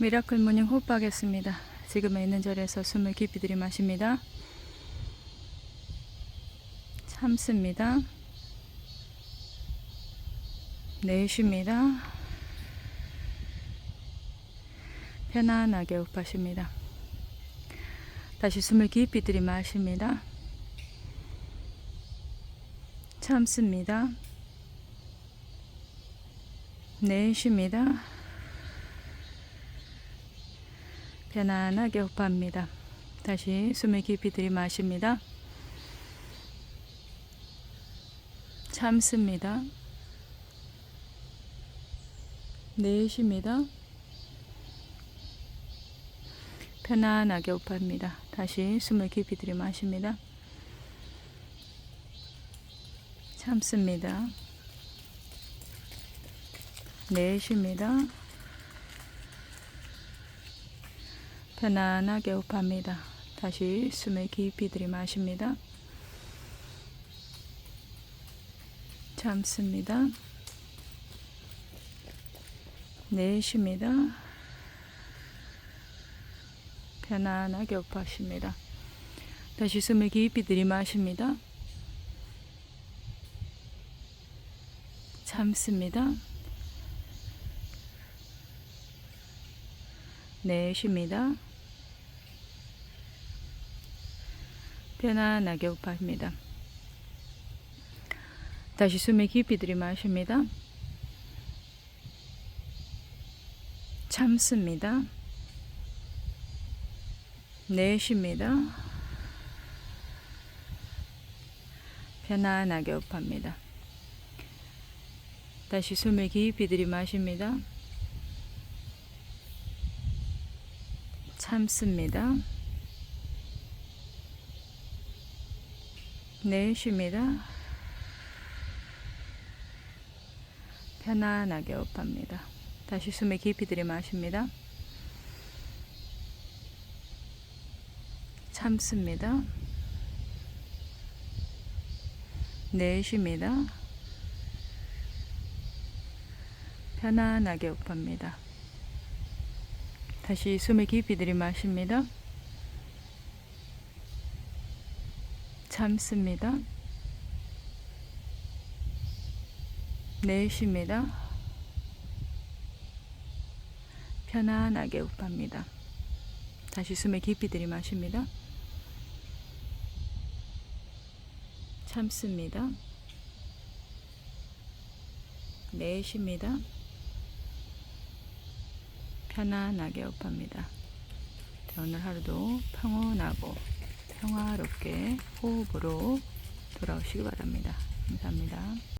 미라클 모닝 호흡하겠습니다. 지금에 있는 자리에서 숨을 깊이 들이마십니다. 참습니다. 내쉽니다. 편안하게 호흡하십니다. 다시 숨을 깊이 들이마십니다. 참습니다. 내쉽니다. 편안하게 호흡합니다. 다시 숨을 깊이 들이마십니다. 참습니다. 내쉽니다. 편안하게 호흡합니다. 다시 숨을 깊이 들이마십니다. 참습니다. 내쉽니다. 편안하게 호흡합니다. 다시 숨을 깊이 들이마십니다. 참습니다. 내쉽니다. 편안하게 호흡하십니다. 다시 숨을 깊이 들이마십니다. 참습니다. 내쉽니다. 편안하게 호흡합니다. 다시 숨을 깊이 들이마십니다. 참습니다. 내쉽니다. 편안하게 호흡합니다. 다시 숨을 깊이 들이마십니다. 참습니다. 내쉽니다. 편안하게 호흡합니다. 다시 숨을 깊이 들이마십니다. 참습니다. 내쉽니다. 편안하게 호흡합니다. 다시 숨을 깊이 들이마십니다. 참습니다. 내쉽니다. 편안하게 호흡합니다. 다시 숨을 깊이 들이마십니다. 참습니다. 내쉽니다. 편안하게 호흡합니다. 자, 오늘 하루도 평온하고 평화롭게 호흡으로 돌아오시기 바랍니다. 감사합니다.